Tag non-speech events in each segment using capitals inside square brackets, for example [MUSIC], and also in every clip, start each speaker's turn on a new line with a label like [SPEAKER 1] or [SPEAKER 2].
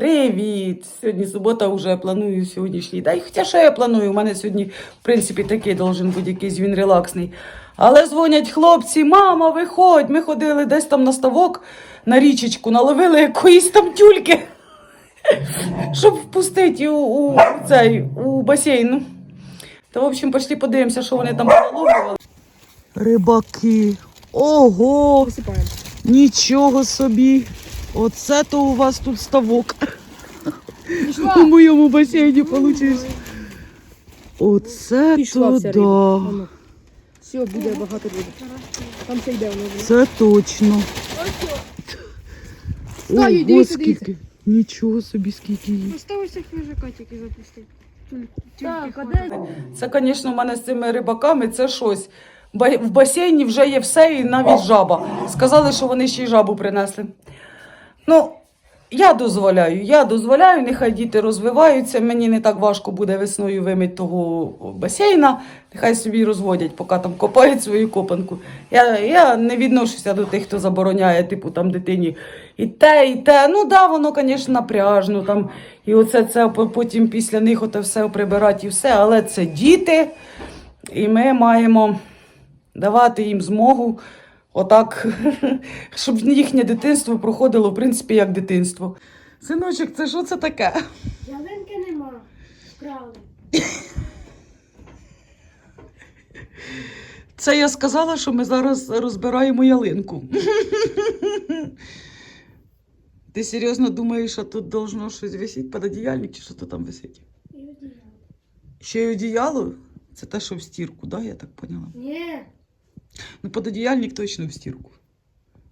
[SPEAKER 1] Привіт! Сьогодні субота вже планую сьогоднішній день. Хоча що я планую? У мене сьогодні, в принципі, такий должен бути якийсь він релаксний. Але дзвонять хлопці, мама, виходь. Ми ходили десь там на ставок на річечку, наловили якоїсь там тюльки, щоб впустити у, у, цей, у басейн. Та, в общем, пішли подивимося, що вони там наловлювали. Рибаки. Ого! Нічого собі. Оце то у вас тут ставок. У моєму басейні получився. Оце
[SPEAKER 2] Пішла
[SPEAKER 1] то
[SPEAKER 2] вся риба.
[SPEAKER 1] да.
[SPEAKER 2] Ану. Все, буде багато риби. Там все йде воно. вже.
[SPEAKER 1] Це точно.
[SPEAKER 2] Стою,
[SPEAKER 1] Ого,
[SPEAKER 2] дивіться, дивіться.
[SPEAKER 1] скільки. Нічого собі, скільки їх.
[SPEAKER 3] Осталося хижака тільки запустити.
[SPEAKER 2] Так, а де?
[SPEAKER 1] Це, звісно, в мене з цими рибаками це щось. Ба- В басейні вже є все і навіть жаба. Сказали, що вони ще й жабу принесли. Ну, я дозволяю, я дозволяю, нехай діти розвиваються. Мені не так важко буде весною вимити того басейна. Нехай собі розводять, поки там копають свою копанку. Я, я не відношуся до тих, хто забороняє, типу, там дитині і те, і те. Ну да, воно, звісно, напряжно. Там, і оце це потім після них оте все прибирати і все. Але це діти, і ми маємо давати їм змогу. Отак, [LAUGHS] щоб їхнє дитинство проходило, в принципі, як дитинство. Синочок, це що це таке?
[SPEAKER 3] Ялинки нема. Вкрали.
[SPEAKER 1] Це я сказала, що ми зараз розбираємо ялинку. Ти серйозно думаєш, що тут должно щось висіти, пододіяльник чи що то там висить?
[SPEAKER 3] І одіяло.
[SPEAKER 1] Ще й одіяло? Це те, що в стірку, да, я так поняла?
[SPEAKER 3] Ні.
[SPEAKER 1] Ну, пододіяльник точно в стірку.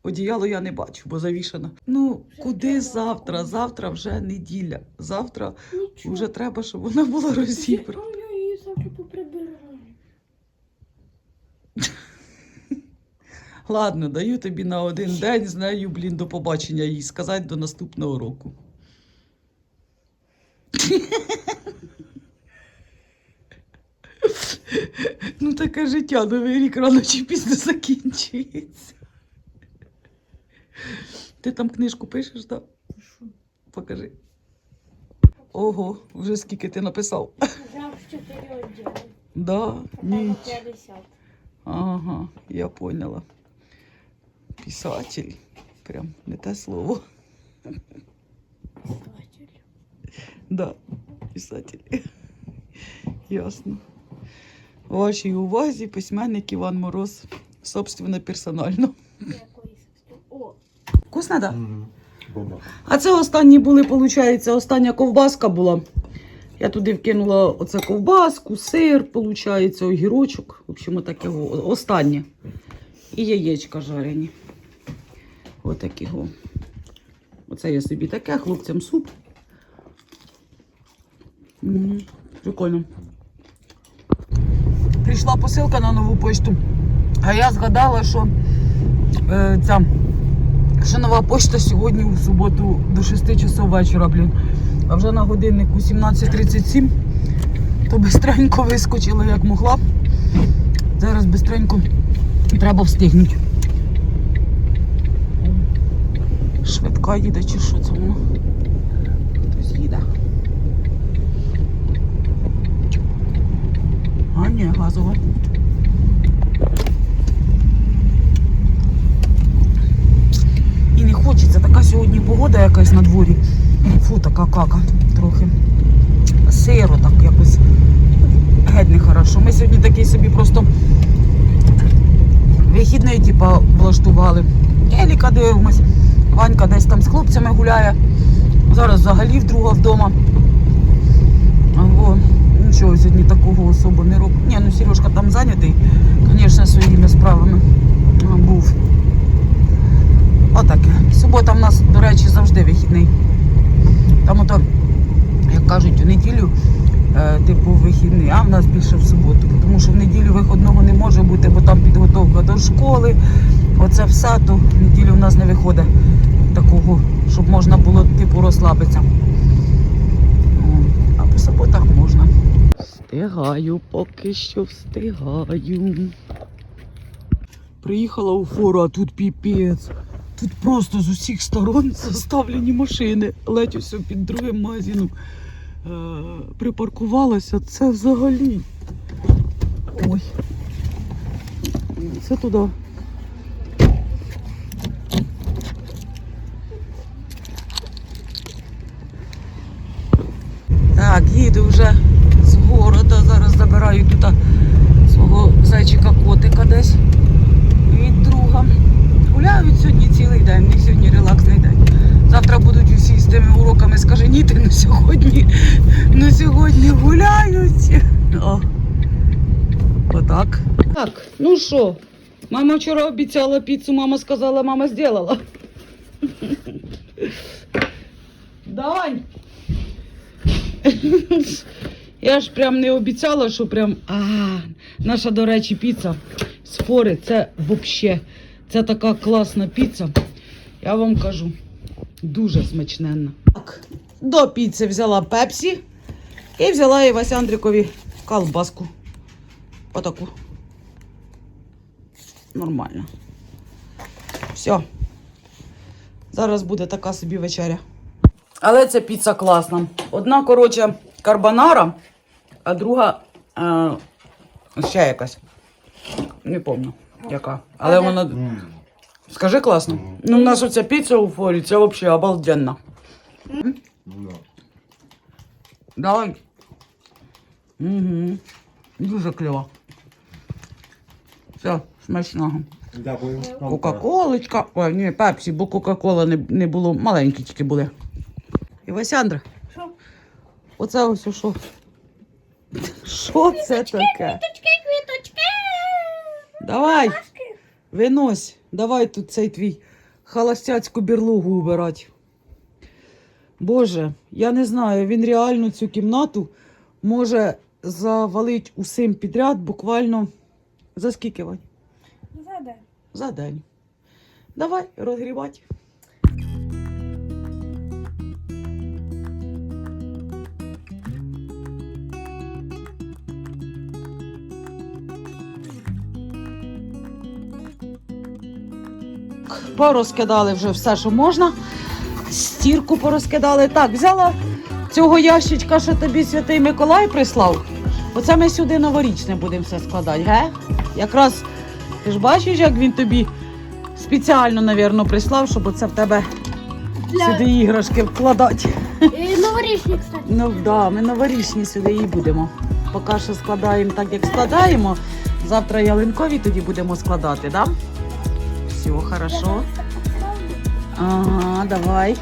[SPEAKER 1] Одіяло я не бачу, бо завішано. Ну, куди завтра? Завтра вже неділя. Завтра
[SPEAKER 3] Нічого.
[SPEAKER 1] вже треба, щоб вона була розібрана.
[SPEAKER 3] Я її завтра поприбираю.
[SPEAKER 1] Ладно, даю тобі на один день з нею, блін, до побачення їй сказати до наступного року. Ну, таке життя, новий рік рано чи пізно закінчується. Ти там книжку пишеш, так? Покажи. Ого, вже скільки ти написав.
[SPEAKER 3] Взяв чотири одягу.
[SPEAKER 1] Да, ніч.
[SPEAKER 3] 50.
[SPEAKER 1] Ага, я поняла. Писатель. Прям не те слово.
[SPEAKER 3] Бачиш?
[SPEAKER 1] Да, писатель. Ясно. Вашій увазі письменник Іван Мороз. Собственно, персонально. Вкусно, так?
[SPEAKER 4] Бомба.
[SPEAKER 1] А це останні були, виходить, остання ковбаска була. Я туди вкинула оце ковбаску, сир, виходить, огірочок. В общем, отаке останнє. І яєчка жарені. Отакі го. Оце я собі таке, хлопцям суп. М, Прикольно. Прийшла посилка на нову почту. А я згадала, що е, ця що нова почта сьогодні у суботу до 6 часов вечора, блін. А вже на годиннику 17.37. То бистренько вискочила, як могла. Зараз бистренько треба встигнути. Швидка їде чи що це воно? Хтось їде. Ні, газова. І не хочеться. Така сьогодні погода якась на дворі. Фу, така кака трохи. Сиро так якось. Геть не хорошо. Ми сьогодні такий собі просто вихідний, типа, влаштували. Еліка дивимось. Ванька десь там з хлопцями гуляє. Зараз взагалі вдруга вдома. О, нічого сьогодні такого особо не робить. Ні, ну Сережка там зайнятий, звісно, своїми справами був. Отаке. Субота в нас, до речі, завжди вихідний. Там ото, як кажуть, у неділю, е, типу, вихідний, а в нас більше в суботу. Тому що в неділю виходного не може бути, бо там підготовка до школи. Оце все, то в неділю в нас не виходить такого, щоб можна було типу розслабитися. А по суботах. Встигаю, поки що встигаю. Приїхала у фору, а тут піпець. Тут просто з усіх сторон заставлені машини. Ледь ось під другим магазином е- припаркувалася. Це взагалі. Ой. Це туди. Так, їду вже забираю тут свого зайчика котика десь від друга. Гуляють сьогодні цілий день, у сьогодні релаксний день. Завтра будуть усі з тими уроками скаженіти, ну сьогодні, ну сьогодні гуляють. Отак. Так, ну що, мама вчора обіцяла піцу, мама сказала, мама зробила. [LAUGHS] Дань! Я ж прям не обіцяла, що прям. А, наша, до речі, піца з фори, це взагалі. Це така класна піца. Я вам кажу, дуже смачненна. Так, до піци взяла пепсі і взяла Івась Андрікові колбаску. Отаку. Нормально. Все. Зараз буде така собі вечеря. Але ця піца класна. Одна, коротше, карбонара, а друга е, ще якась. Не пам'ятаю, яка. Але вона. Скажи класно. Ну, у нас оця піца у форі, це взагалі обалденно. Давай. Угу. Дуже кльово. Все, смачного.
[SPEAKER 4] Дякую.
[SPEAKER 1] Кока-колочка. Ой, ні, пепсі, бо Кока-кола не, не було, маленькі тільки були. І Васяндра,
[SPEAKER 3] Що?
[SPEAKER 1] оце ось що. Що це таке?
[SPEAKER 3] Квіточки, квіточки.
[SPEAKER 1] Давай, винось, давай тут цей твій холостяцьку бірлугу убирати. Боже, я не знаю, він реально цю кімнату може завалить усім підряд буквально за скільки Вань?
[SPEAKER 3] Задай.
[SPEAKER 1] За день. Давай розгрівати. Порозкидали вже все, що можна. Стірку порозкидали. Так, взяла цього ящичка, що тобі святий Миколай прислав. Оце ми сюди новорічне будемо все складати, ге? Якраз ти ж бачиш, як він тобі спеціально, навірно, прислав, щоб оце в тебе сюди іграшки вкладати.
[SPEAKER 3] Новорічні, кстати.
[SPEAKER 1] Ну да, ми новорічні сюди і будемо. Поки що складаємо так, як складаємо. Завтра ялинкові тоді будемо складати, да? Все, хорошо. Ага, давай.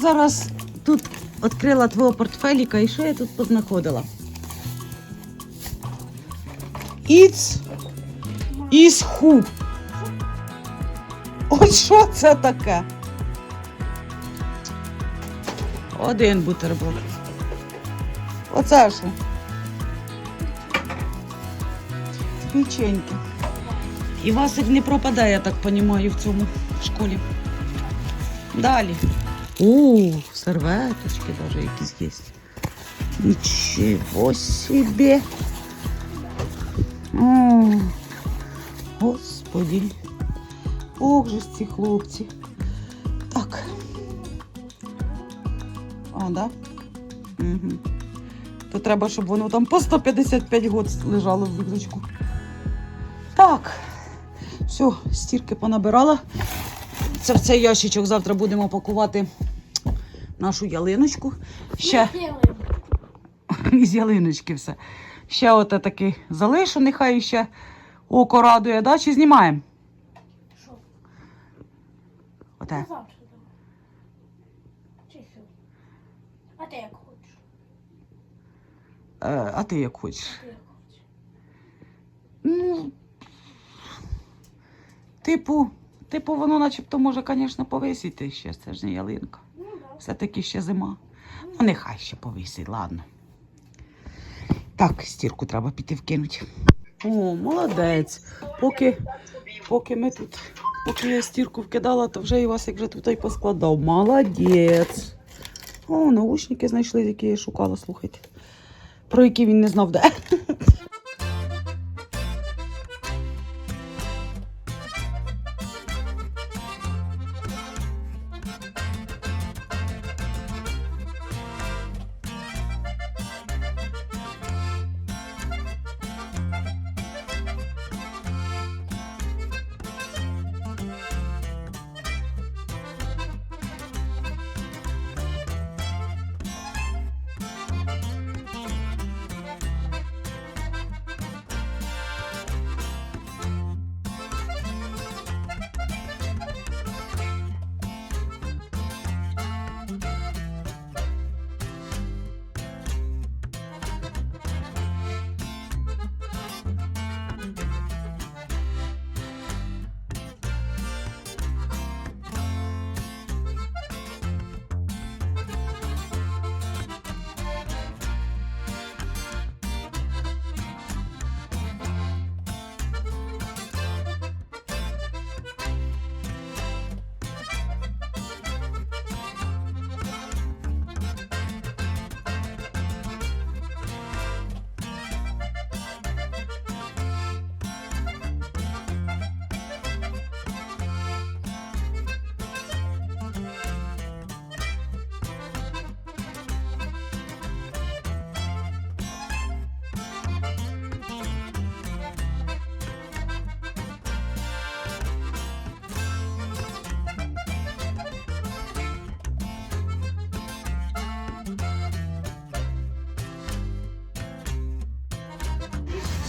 [SPEAKER 1] Зараз тут відкрила твого портфеліка і що я тут познаходила? It's is who. От що це таке? Один бутерброд. Оце що? Печеньки. І Васик не пропадає, я так розумію, в цьому школі. Далі. О, серветочки даже якісь є. Нічого собі. Господи. Ох же ці хлопці. Так. О, да? Угу. то треба, щоб воно там по 155 год лежало в вітрочку. Так, все, стірки понабирала. Це в цей ящичок завтра будемо пакувати нашу ялиночку. Ще [LAUGHS] із ялиночки все. Ще оте таки залишу, нехай ще око радує, да? чи знімаємо?
[SPEAKER 3] Що?
[SPEAKER 1] Оте.
[SPEAKER 3] Що? А ти як хочеш?
[SPEAKER 1] Е, а хочеш?
[SPEAKER 3] Ти як хочеш?
[SPEAKER 1] Ну, типу, типу, воно начебто може, звісно, повисіти ще. Це ж не ялинка. Все-таки ще зима. Ну, нехай ще повисить, ладно. Так, стірку треба піти вкинути. О, молодець. Поки, поки ми тут, поки я стірку вкидала, то вже Івасик вже тут і поскладав. Молодець. О, наушники знайшли, які я шукала, слухайте. Про які він не знав, де.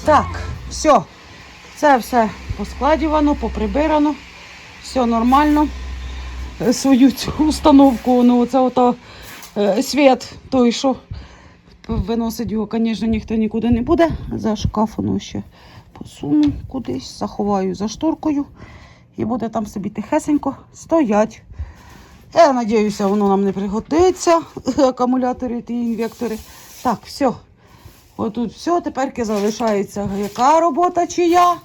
[SPEAKER 1] Так, все. Це все поскладівано, поприбирано. Все нормально. Е, Свою цю установку, ну це ото е, світ той, що виносить його, звісно, ніхто нікуди не буде. За шкаф воно ще посуну кудись, заховаю за шторкою і буде там собі тихесенько стоять. Я сподіваюся, воно нам не пригодиться, [LAUGHS] акумулятори та інвектори. Так, все. Отут все, тепер залишається яка робота чия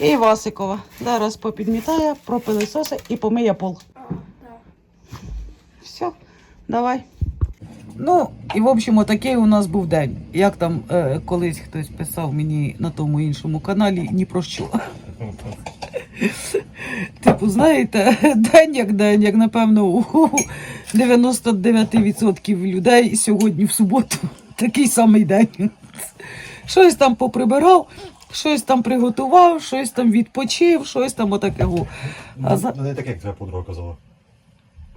[SPEAKER 1] і Васикова. Зараз попідмітає, пропилисоси і помиє пол. Все, давай. Ну, і в общем, отакий у нас був день. Як там е, колись хтось писав мені на тому іншому каналі, ні про що. [LAUGHS] Типу, знаєте, день як день, як напевно, у 99% людей сьогодні в суботу такий самий день. Щось там поприбирав, щось там приготував, щось там відпочив, щось там отакого. А за...
[SPEAKER 4] Ну, Не так, як твоя подруга казала.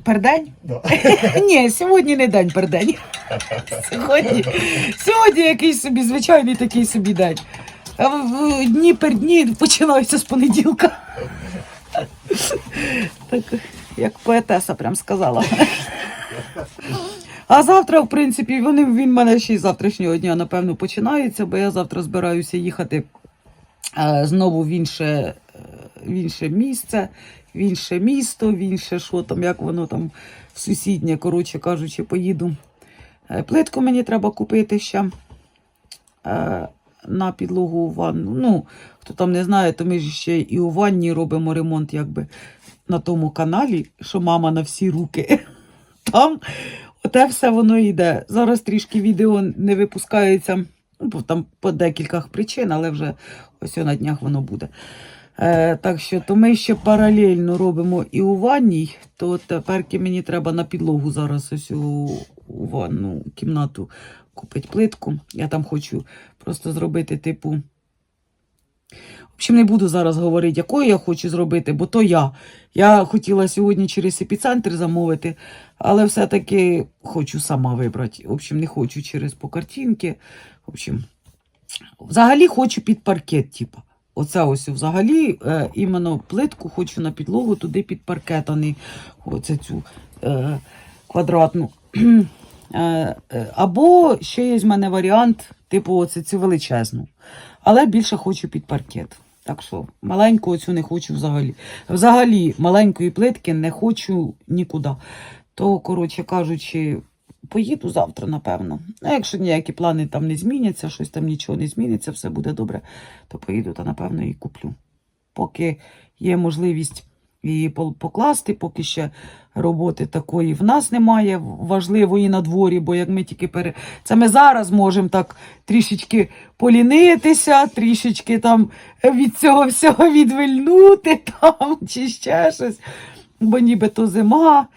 [SPEAKER 1] Пердень?
[SPEAKER 4] Да. [LAUGHS]
[SPEAKER 1] Ні, сьогодні не день пердень. Сьогодні, сьогодні якийсь собі звичайний такий собі день. Дні пердні починаються з понеділка. Так, як поетеса прям сказала. А завтра, в принципі, вони, він в мене ще й завтрашнього дня, напевно, починається, бо я завтра збираюся їхати е, знову в інше, е, в інше місце, в інше місто, в інше, що там, як воно там сусіднє, коротше кажучи, поїду. Е, Плитку мені треба купити ще е, на підлогу у ванну. Ну, хто там не знає, то ми ж ще і у ванні робимо ремонт, якби на тому каналі, що мама на всі руки. [LAUGHS] Там оте все воно йде. Зараз трішки відео не випускається, ну, бо там по декількох причин, але вже ось на днях воно буде. Е, так що то ми ще паралельно робимо і у ванній, то тепер мені треба на підлогу зараз ось у, у ванну кімнату купити плитку. Я там хочу просто зробити, типу. В не буду зараз говорити, якою я хочу зробити, бо то я. Я хотіла сьогодні через епіцентр замовити, але все-таки хочу сама вибрати. В не хочу через по картинки. В общем, взагалі хочу під паркет, типу. Оце ось взагалі е, іменно плитку хочу на підлогу туди під паркет, а не оце цю е, квадратну. [CLEARS THROAT] Е, е, або ще є в мене варіант, типу, оце цю величезну. Але більше хочу під паркет. Так що маленьку оцю не хочу взагалі. Взагалі, маленької плитки не хочу нікуди. То, коротше кажучи, поїду завтра, напевно. А якщо ніякі плани там не зміняться, щось там нічого не зміниться, все буде добре, то поїду та напевно і куплю. Поки є можливість її покласти, поки ще роботи такої в нас немає важливої на дворі, бо як ми тільки пере... Це ми зараз можемо так трішечки полінитися, трішечки там від цього всього відвильнути [LAUGHS] там, чи ще щось. Бо нібито зима,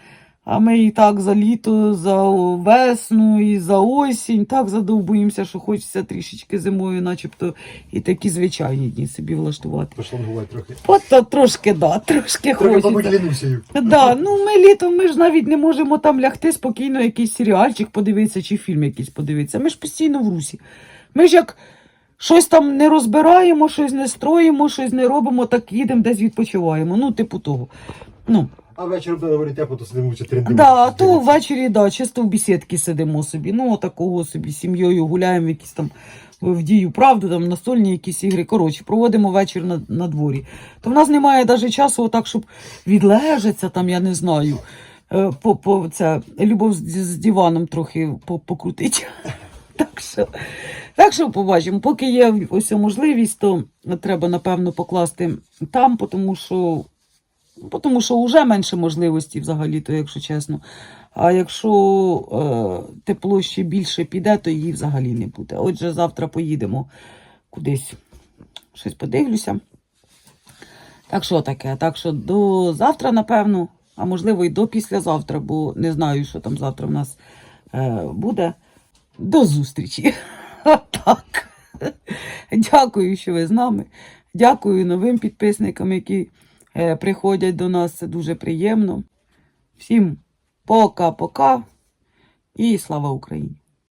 [SPEAKER 1] а ми і так за літо, за весну і за осінь так задовбуємося, що хочеться трішечки зимою, начебто і такі звичайні дні собі влаштувати.
[SPEAKER 4] Пошлангувати трохи.
[SPEAKER 1] От то трошки, да, трошки
[SPEAKER 4] Трохи
[SPEAKER 1] хочеться. Да, ну ми літом ми ж навіть не можемо там лягти спокійно, якийсь серіальчик подивитися чи фільм якийсь подивитися. Ми ж постійно в русі. Ми ж як щось там не розбираємо, щось не строїмо, щось не робимо, так їдемо десь відпочиваємо. Ну, типу того. Ну,
[SPEAKER 4] А ввечері буде говорити тепло, то сидимо чи трендимо.
[SPEAKER 1] да, а то ввечері, да, чисто в бесідки сидимо собі. Ну, такого собі сім'єю гуляємо, якісь там в дію правду, там настольні якісь ігри. Коротше, проводимо вечір на, на дворі. То в нас немає навіть часу, отак, щоб відлежатися, там, я не знаю. е, По, по, це, любов з, з диваном трохи по- покрутить. [LAUGHS] Так що, так що побачимо. Поки є ось можливість, то треба, напевно, покласти там, тому що тому що вже менше можливості взагалі-то, якщо чесно. А якщо е, тепло ще більше піде, то її взагалі не буде. Отже, завтра поїдемо кудись. Щось подивлюся. Так що таке? Так що до завтра, напевно, а можливо і до післязавтра, бо не знаю, що там завтра в нас е, буде. До зустрічі. [LAUGHS] Так. Дякую, що ви з нами. Дякую новим підписникам, які приходять до нас. Це дуже приємно. Всім пока-пока і слава Україні!